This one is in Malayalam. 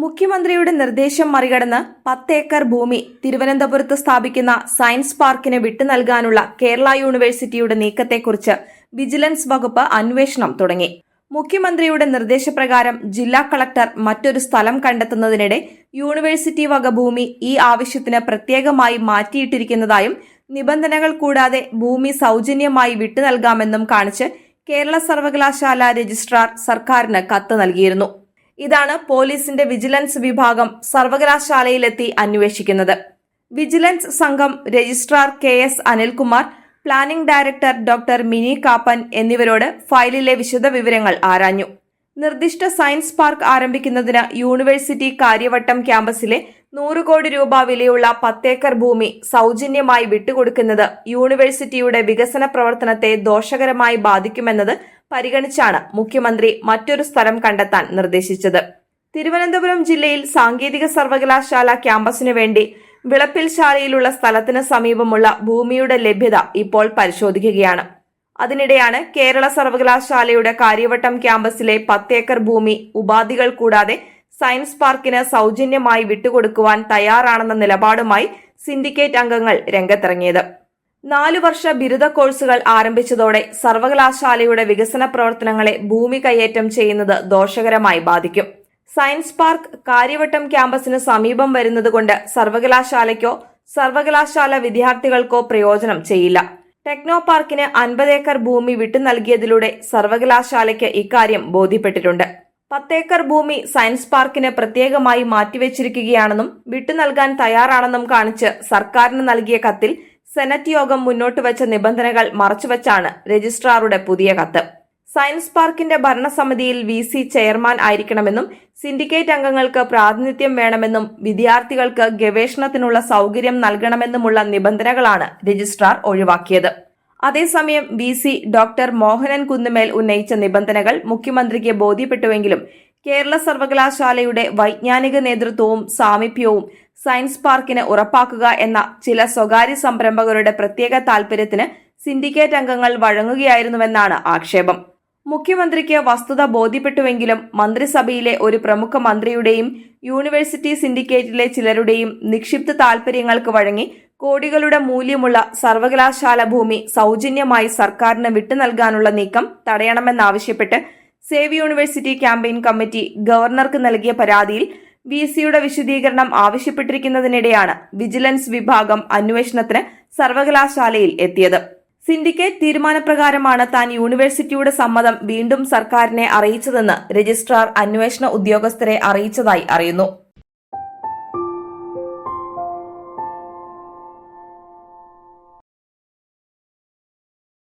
മുഖ്യമന്ത്രിയുടെ നിർദ്ദേശം മറികടന്ന് പത്ത് ഏക്കർ ഭൂമി തിരുവനന്തപുരത്ത് സ്ഥാപിക്കുന്ന സയൻസ് പാർക്കിന് വിട്ടു നൽകാനുള്ള കേരള യൂണിവേഴ്സിറ്റിയുടെ നീക്കത്തെക്കുറിച്ച് വിജിലൻസ് വകുപ്പ് അന്വേഷണം തുടങ്ങി. മുഖ്യമന്ത്രിയുടെ നിർദ്ദേശപ്രകാരം ജില്ലാ കളക്ടർ മറ്റൊരു സ്ഥലം കണ്ടെത്തുന്നതിനിടെ യൂണിവേഴ്സിറ്റി വക ഭൂമി ഈ ആവശ്യത്തിന് പ്രത്യേകമായി മാറ്റിയിട്ടിരിക്കുന്നതായും നിബന്ധനകൾ കൂടാതെ ഭൂമി സൗജന്യമായി വിട്ടു നൽകാമെന്നും കാണിച്ച് കേരള സർവകലാശാല രജിസ്ട്രാർ സർക്കാരിന് കത്ത് നൽകിയിരുന്നു. ഇതാണ് പോലീസിന്റെ വിജിലൻസ് വിഭാഗം സർവകലാശാലയിലെത്തി അന്വേഷിക്കുന്നത്. വിജിലൻസ് സംഘം registrar K S Anilkumar planning director doctor Mini Kappan എന്നിവരോട് ഫയലിലെ വിശദവിവരങ്ങൾ ആരാഞ്ഞു. നിർദ്ദിഷ്ട സയൻസ് പാർക്ക് ആരംഭിക്കുന്നതിന് യൂണിവേഴ്സിറ്റി കാര്യവട്ടം ക്യാമ്പസിലെ നൂറ് കോടി രൂപ വിലയുള്ള പത്തേക്കർ ഭൂമി സൗജന്യമായി വിട്ടുകൊടുക്കുന്നത് യൂണിവേഴ്സിറ്റിയുടെ വികസന പ്രവർത്തനത്തെ ദോഷകരമായി ബാധിക്കുമെന്നത് പരിഗണിച്ചാണ് മുഖ്യമന്ത്രി മറ്റൊരു സ്ഥലം കണ്ടെത്താൻ നിർദ്ദേശിച്ചത്. തിരുവനന്തപുരം ജില്ലയിൽ സാങ്കേതിക സർവകലാശാല ക്യാമ്പസിനു വേണ്ടി വിളപ്പിൽ ശാലയിലുള്ള സ്ഥലത്തിന് സമീപമുള്ള ഭൂമിയുടെ ലഭ്യത ഇപ്പോൾ പരിശോധിക്കുകയാണ്. അതിനിടെയാണ് കേരള സർവകലാശാലയുടെ കാര്യവട്ടം ക്യാമ്പസിലെ പത്തേക്കർ ഭൂമി ഉപാധികൾ കൂടാതെ സയൻസ് പാർക്കിന് സൗജന്യമായി വിട്ടുകൊടുക്കുവാൻ തയ്യാറാണെന്ന നിലപാടുമായി സിൻഡിക്കേറ്റ് അംഗങ്ങൾ രംഗത്തിറങ്ങിയത്. നാലു വർഷ ബിരുദ കോഴ്സുകൾ ആരംഭിച്ചതോടെ സർവകലാശാലയുടെ വികസന പ്രവർത്തനങ്ങളെ ഭൂമി കയ്യേറ്റം ചെയ്യുന്നത് ദോഷകരമായി ബാധിക്കും. സയൻസ് പാർക്ക് കാര്യവട്ടം ക്യാമ്പസിന് സമീപം വരുന്നതുകൊണ്ട് സർവകലാശാലയ്ക്കോ സർവകലാശാല വിദ്യാർത്ഥികൾക്കോ പ്രയോജനം ചെയ്യില്ല. ടെക്നോ പാർക്കിന് അൻപത് ഏക്കർ ഭൂമി വിട്ടു നൽകിയതിലൂടെ സർവകലാശാലയ്ക്ക് ഇക്കാര്യം ബോധ്യപ്പെട്ടിട്ടുണ്ട്. പത്തേക്കർ ഭൂമി സയൻസ് പാർക്കിന് പ്രത്യേകമായി മാറ്റിവെച്ചിരിക്കുകയാണെന്നും വിട്ടു നൽകാൻ തയ്യാറാണെന്നും കാണിച്ച് സർക്കാരിന് നൽകിയ കത്തിൽ സെനറ്റ് യോഗം മുന്നോട്ട് വെച്ച നിബന്ധനകൾ മറച്ചുവെച്ചാണ് രജിസ്ട്രാറുടെ പുതിയ കത്ത്. സയൻസ് പാർക്കിന്റെ ഭരണസമിതിയിൽ വി സി ചെയർമാൻ ആയിരിക്കണമെന്നും സിൻഡിക്കേറ്റ് അംഗങ്ങൾക്ക് പ്രാതിനിധ്യം വേണമെന്നും വിദ്യാർത്ഥികൾക്ക് ഗവേഷണത്തിനുള്ള സൗകര്യം നൽകണമെന്നുമുള്ള നിബന്ധനകളാണ് രജിസ്ട്രാർ ഒഴിവാക്കിയത്. അതേസമയം V C doctor Mohanan Kunnummal ഉന്നയിച്ച നിബന്ധനകൾ മുഖ്യമന്ത്രിക്ക് ബോധ്യപ്പെട്ടുവെങ്കിലും കേരള സർവകലാശാലയുടെ വൈജ്ഞാനിക നേതൃത്വവും സാമീപ്യവും സയൻസ് പാർക്കിന് ഉറപ്പാക്കുക എന്ന ചില സ്വകാര്യ സംരംഭകരുടെ പ്രത്യേക താൽപര്യത്തിന് സിൻഡിക്കേറ്റ് അംഗങ്ങൾ വഴങ്ങുകയായിരുന്നുവെന്നാണ് ആക്ഷേപം. മുഖ്യമന്ത്രിക്ക് വസ്തുത ബോധ്യപ്പെട്ടുവെങ്കിലും മന്ത്രിസഭയിലെ ഒരു പ്രമുഖ മന്ത്രിയുടെയും യൂണിവേഴ്സിറ്റി സിൻഡിക്കേറ്റിലെ ചിലരുടെയും നിക്ഷിപ്ത താൽപര്യങ്ങൾക്ക് വഴങ്ങി കോടികളുടെ മൂല്യമുള്ള സർവകലാശാല ഭൂമി സൗജന്യമായി സർക്കാരിന് വിട്ടു നൽകാനുള്ള നീക്കം തടയണമെന്നാവശ്യപ്പെട്ട് സേവ് യൂണിവേഴ്സിറ്റി ക്യാമ്പയിൻ കമ്മിറ്റി ഗവർണർക്ക് നൽകിയ പരാതിയിൽ വി സിയുടെ വിശദീകരണം ആവശ്യപ്പെട്ടിരിക്കുന്നതിനിടെയാണ് വിജിലൻസ് വിഭാഗം അന്വേഷണത്തിന് സർവകലാശാലയിൽ എത്തിയത്. സിൻഡിക്കേറ്റ് തീരുമാനപ്രകാരമാണ് താൻ യൂണിവേഴ്സിറ്റിയുടെ സമ്മതം വീണ്ടും സർക്കാരിനെ അറിയിച്ചതെന്ന് രജിസ്ട്രാർ അന്വേഷണ ഉദ്യോഗസ്ഥരെ അറിയിച്ചതായി അറിയുന്നു